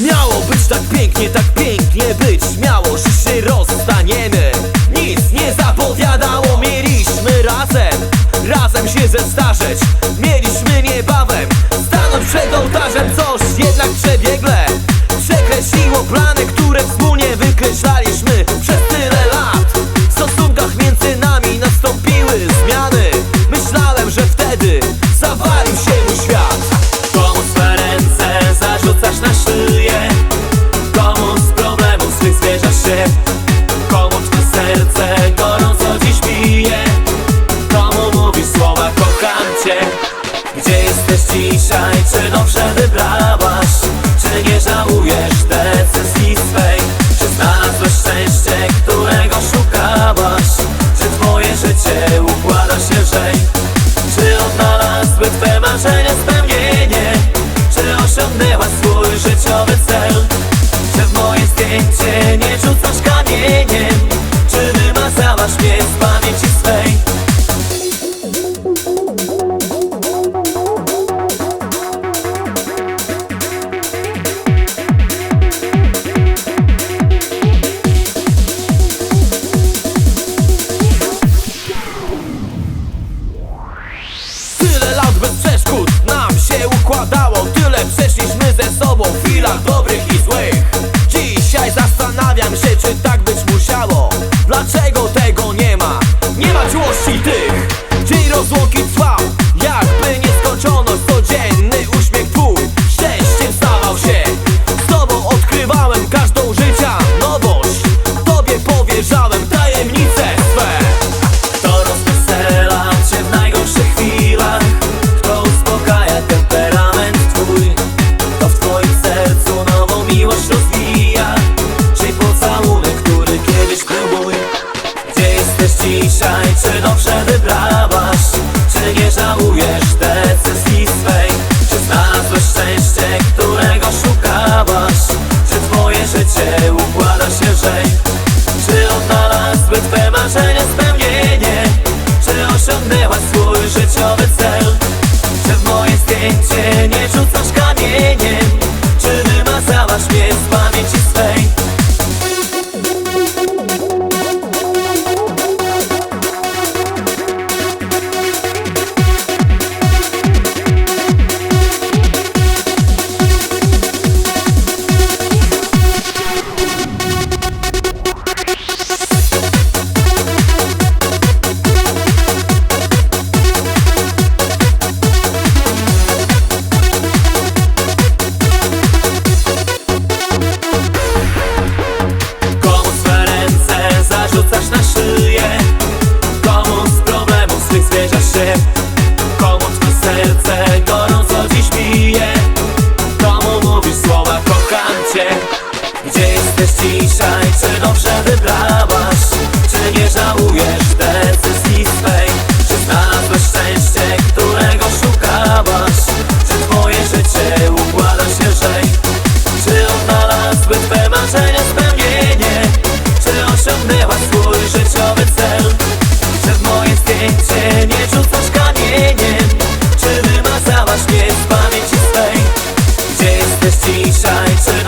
Miało być tak pięknie, tak pięknie być. Miało, że się rozstaniemy. Nic nie zapowiadało Mieliśmy razem, razem się zestarzeć. Mieliśmy niebawem. Stanąć przed ołtarzem Coś jednak przebiegle. Przekreśliło plany, które wspólnie wykreślaliśmy Przez tyle lat. W stosunkach między nami nastąpiły zmiany. Myślałem, że wtedy zawalił się mój świat. Komu swe ręce zarzucasz na szyję życiowy cel? Czy w moje zdjęcie nie rzucasz kamieniem? Czy wymazałaś mnie z pamięci swej? Tyle lat bez przeszkód nam się układało Przeszliśmy ze sobą w chwilach dobrych i złych. Dzisiaj zastanawiam się, czy tak zwierzasz się? Komu twe serce gorąco dziś bije? Komu mówisz słowa kocham cię? Gdzie jesteś dzisiaj? Czy dobrze wybrałaś? Wymazałaś mnie z pamięci swej? Gdzie jesteś dzisiaj? Czy?